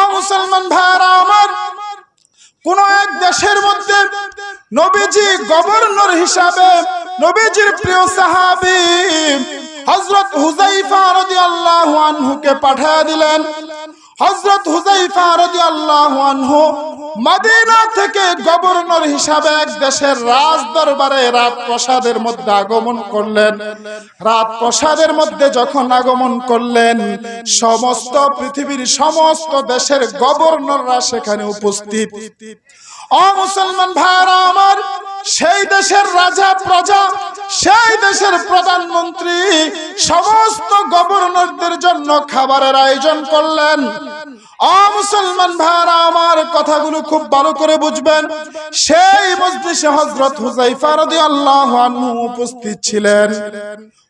অমুসলমান ভাইরা আমার, কোন এক দেশের মধ্যে নবীজি গভর্নর হিসাবে নবীজির প্রিয় সাহাবি হজরত হুজাইফা রাদিয়াল্লাহু আনহুকে পাঠিয়ে দিলেন। হজরত হুজাইফা রাদিয়াল্লাহু আনহু মদিনা থেকে গভর্নর হিসাবে এক দেশের রাজ দরবারে রাত প্রসাদের মধ্যে আগমন করলেন। রাত প্রসাদের মধ্যে যখন আগমন করলেন, সমস্ত পৃথিবীর সমস্ত দেশের গভর্নররা সেখানে উপস্থিত। অ মুসলমান ভাইরা আমার, সেই দেশের রাজা, প্রজা, সেই দেশের প্রধানমন্ত্রী, সমস্ত গভর্নরদের জন্য খাবারের আয়োজন করলেন। মুসলমান ভাইরা, আমার কথাগুলো খুব ভালো করে বুঝবেন। সেই মজলিসে হযরত হুজাইফা রাদিয়াল্লাহু আনহু উপস্থিত ছিলেন।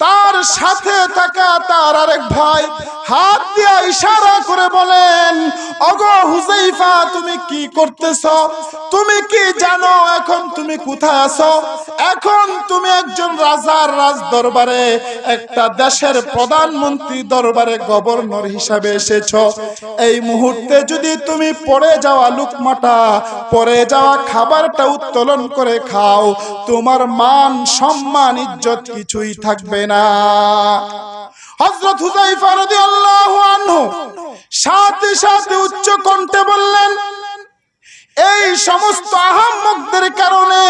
তার সাথে থাকা তার আরেক ভাই হাত দিয়া ইশারা করে বলেন অগো হুজাইফা তুমি কি করতেছ? তুমি কি জানো এখন তুমি কোথায় আছো? এখন তুমি একজন রাজার রাজ দরবারে একটা দেশের প্রধানমন্ত্রী দরবারে গভর্নর হিসাবে এসেছ। এই মুহূর্তে যদি তুমি পড়ে যাওয়া লুকমাটা, পড়ে যাওয়া খাবারটা উত্তোলন করে খাও, তোমার মান, সম্মান, ইজ্জত কিছুই থাকবে না হযরত হুযাইফা রাদিয়াল্লাহু আনহু সাথে সাথে উচ্চ কণ্ঠে বললেন, এই সমস্ত আহাম্মকদের কারণে,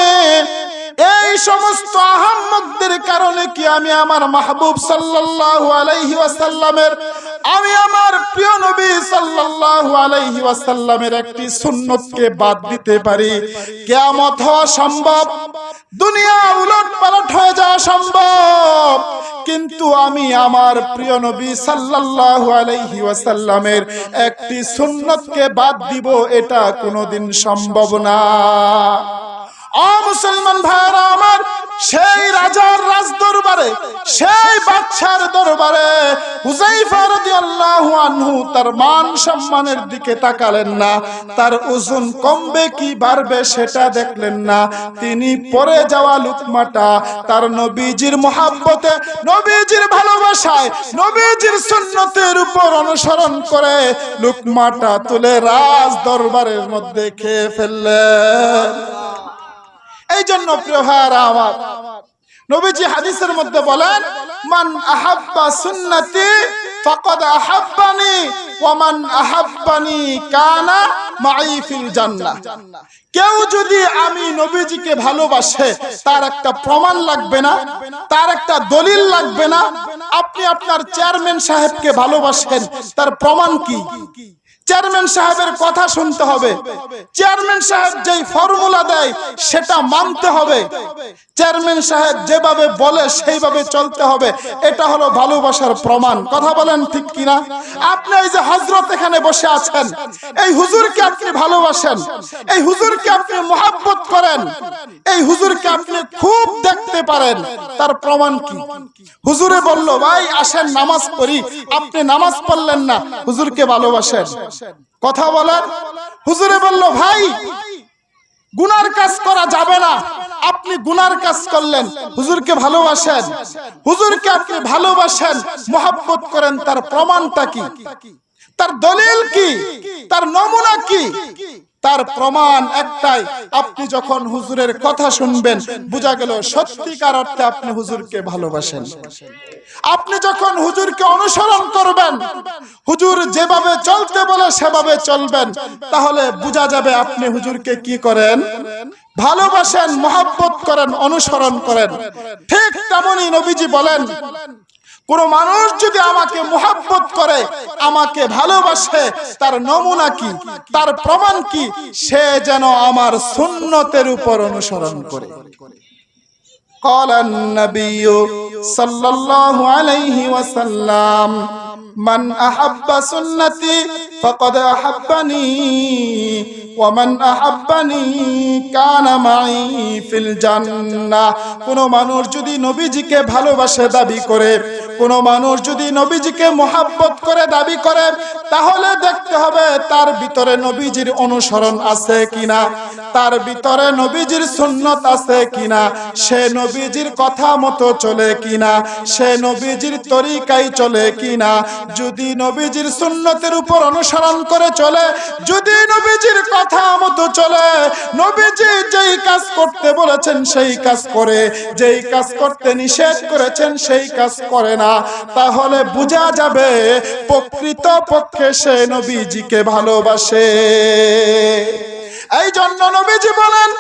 এই সমস্ত আহাম্মকদের কারণে কি আমি আমার মাহবুব সাল্লাল্লাহু আলাইহি ওয়াসাল্লামের আমি আমার প্রিয় নবী সাল্লাল্লাহু আলাইহি ওয়াসাল্লামের একটি সুন্নতকে বাদ দিতে পারি। কিয়ামত হওয়া সম্ভব, দুনিয়া উলট পালট হয়ে যাওয়া সম্ভব। কিন্তু আমি আমার প্রিয় নবী সাল্লাল্লাহু আলাইহি ওয়াসাল্লামের একটি সুন্নতকে বাদ দিব, এটা কোনোদিন সম্ভব না। অ মুসলমান ভাইরা আমার, সেই রাজার রাজ দরবারে সেই বাদশার দরবারে হুজাইফা রাদিয়াল্লাহু আনহু তার মান সম্মানের দিকে তাকালেন না, তার ওজন কমবে কি বাড়বে সেটা দেখলেন না। তিনি পরে যাওয়া লুকমাটা তার নবীজির মোহাব্বতে, নবীজির ভালোবাসায়, নবীজির সুন্নতের উপর অনুসরণ করে লুকমাটা তুলে রাজ দরবারের মধ্যে খেয়ে ফেললেন। এই জন্য প্রিয় ভাইয়ারা আমার নবীজি হাদিসের মধ্যে বলেন, মান আহাব্বা সুন্নতি ফাকাদ আহাব্বানি ওয়া মান আহাব্বানি কানা মাই ফিল জান্নাহ। কেউ যদি আমি নবীজিকে ভালোবাসে, তার একটা প্রমাণ লাগবে না, তার একটা দলিল লাগবে না। আপনি আপনার চেয়ারম্যান সাহেবকে ভালোবাসেন, তার প্রমাণ কি? চেয়ারম্যান সাহেবের কথা শুনতে হবে। চেয়ারম্যান সাহেব যেই ফর্মুলা দেয়, সেটা মানতে হবে। চেয়ারম্যান সাহেব যেভাবে বলে, সেইভাবে চলতে হবে। এটা হলো ভালোবাসার প্রমাণ। কথা বলেন ঠিক কিনা? আপনি এই যে হজরত এখানে বসে আছেন, এই হুজুরকে আপনি ভালোবাসেন, এই হুজুরকে আপনি মোহাব্বত করেন, এই হুজুরকে আপনি খুব দেখতে পারেন, তার প্রমাণ কি? হুজুরে বলল, ভাই, আসেন, নামাজ পড়ি। আপনি নামাজ পড়লেন না, হুজুরকে ভালোবাসেন। কথা বলেন হুজুরে বলল, ভাই, গুনার কাজ করা যাবে না। আপনি গুনার কাজ করলেন, হুজুরকে ভালোবাসেন। হুজুরকে আপনি ভালোবাসেন, মোহাব্বত করেন, তার প্রমাণটা কি? তার দলিল কি? তার নমুনা কি? তার প্রমাণ একটাই, আপনি যখন হুজুরের কথা শুনবেন, বোঝা গেল সত্যিকার অর্থে আপনি হুজুরকে ভালোবাসেন। আপনি যখন হুজুরকে অনুসরণ করবেন, হুজুর যেভাবে চলতে বলে সেভাবে চলবেন, তাহলে বোঝা যাবে আপনি হুজুরকে কি করেন? ভালোবাসেন, মহাব্বত করেন, অনুসরণ করেন। ঠিক তেমনই নবীজি বলেন কোন মানুষ যদি আমাকে মোহাব্বত করে আমাকে ভালোবাসে তার নমুনা কি তার প্রমাণ কি সে যেন আমার সুন্নতের উপর অনুসরণ করে قال النبي صلى الله عليه وسلم মান আহাব্বা সুন্নতি ফাকাদ আহাব্বানি ওয়া মান আহাব্বানি কানা মাই ফিল জান্নাহ কোন মানুষ যদি নবীজিকে ভালোবাসে দাবি করে কোন মানুষ যদি নবীজিকে মোহাব্বত করে, দাবি করে, তাহলে দেখতে হবে তার ভিতরে নবীজির অনুসরণ আছে কিনা, তার ভিতরে নবীজির সুন্নত আছে কিনা, সে নবীজির কথা মতো চলে কিনা, সে নবীজির তরিকাই চলে কিনা। যদি নবীজির সুন্নতের উপর অনুসরণ করে চলে, যদি নবীজির কথা মতো চলে, নবীজি যেই কাজ করতে বলেছেন সেই কাজ করে, যেই কাজ করতে নিষেধ করেছেন সেই কাজ করে না। তাহলে বুঝা যাবে প্রকৃত পক্ষে সে নবীজিকে ভালোবাসে। এই জন্য নবীজি বলেন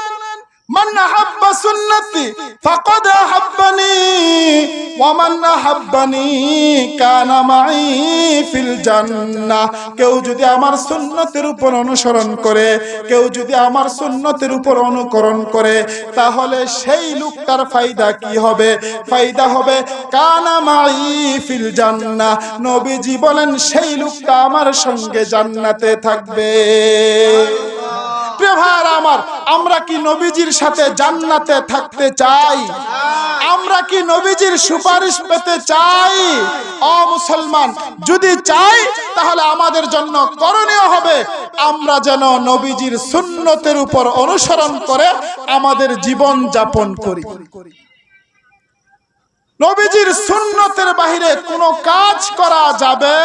من أحب سنتي فقد أحبني ومن أحبني كان معي في الجنة কেউ যদি আমার সুন্নতের উপর অনুসরণ করে কেউ যদি আমার সুন্নতের উপর অনুকরণ করে তাহলে সেই লোকটার ফায়দা কি হবে ফায়দা হবে কানা মাই ফিল জান্নাহ নবীজি বলেন সেই লোকটা আমার সঙ্গে জান্নাতে থাকবে প্রিয় ভাইয়ারা আমার, আমরা কি নবীজির সাথে জান্নাতে থাকতে চাই? আমরা কি নবীজির সুপারিশ পেতে চাই? অ মুসলমান, যদি চাই, তাহলে আমাদের জন্য করণীয় হবে, আমরা যেন নবীজির সুন্নতের উপর অনুসরণ করে আমাদের জীবন যাপন করি। নবীজির সুন্নতের বাহিরে কোনো কাজ করা যাবে?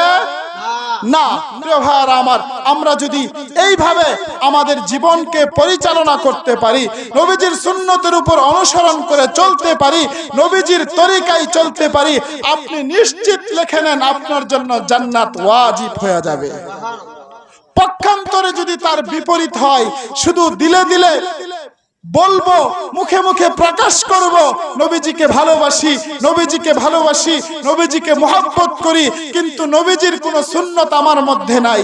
না, প্রিয় ভাইয়ারা আমার, আমরা যদি এইভাবে আমাদের জীবনকে পরিচালনা করতে পারি, নবীজির সুন্নতের উপর অনুসরণ করে চলতে পারি, নবীজির তরিকায় চলতে পারি, আপনি নিশ্চিত লেখে নেন, আপনার জন্য জান্নাত ওয়াজিব হয়ে যাবে। পক্ষান্তরে যদি তার বিপরীত হয়, শুধু দিলে দিলে বলব, মুখে মুখে প্রকাশ করব, নবীজিকে ভালোবাসি নবীজিকে ভালোবাসি, নবীজিকে মোহাব্বত করি, কিন্তু নবীজির কোনো সুন্নত আমার মধ্যে নাই।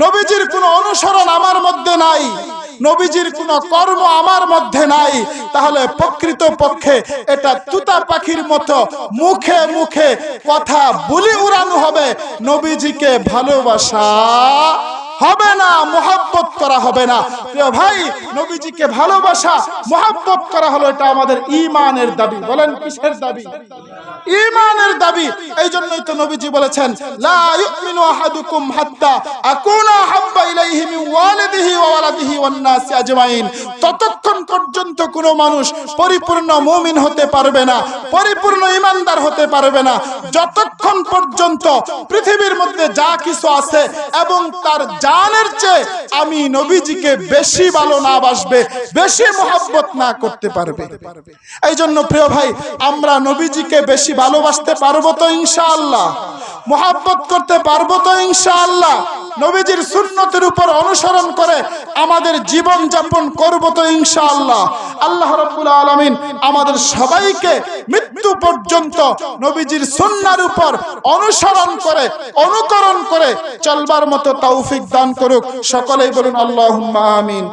নবীজির কোনো অনুসরণ আমার মধ্যে নাই। নবীজির কোনো কর্ম আমার মধ্যে নাই। তাহলে প্রকৃত পক্ষে এটা তুতা পাখির মতো মুখে মুখে কথা বলি উড়ানো হবে। নবীজিকে ভালোবাসা হবে। করা হবে না। প্রিয় ভাই, নবীজিকে ভালোবাসা, মহাব্বত করা হলো, এটা আমাদের ইমানের দাবি। বলেন কিসের দাবি? ইমানের দাবি। এই জন্যই তো নবীজি বলেছেন, লা ইউমিনু আহাদুকুম হাত্তা আকুনা হাব্বা ইলাইহি মিন ততক্ষণ পর্যন্ত মানুষ পরিপূর্ণ মুমিন হতে পারবে না, পরিপূর্ণ ইমানদার হতে পারবে না। যতক্ষণ পর্যন্ত পৃথিবীর মধ্যে যা কিছু আছে এবং তার জানের চেয়ে আমি নবীজিকে বেশি ভালো না বাসবে, বেশি না করতে পারবে। এই জন্য প্রিয় ভাই, আমরা নবীজিকে বেশি ভালোবাসতে পারব তো ইনশাআল্লাহ। মোহাব্বত করতে পারব তো ইনশাআল্লাহ। নবীজির সুন্নতের উপর অনুসরণ করে আমাদের জীবন যাপন করব তো ইনশাআল্লাহ। আল্লাহ রাব্বুল আলামিন আমাদের সবাইকে মৃত্যু পর্যন্ত নবীজির সুন্নার উপর অনুসরণ করে, অনুকরণ করে চলবার মতো তৌফিক দান করুক। সকলেই বলুন আল্লাহুম্মা আমিন।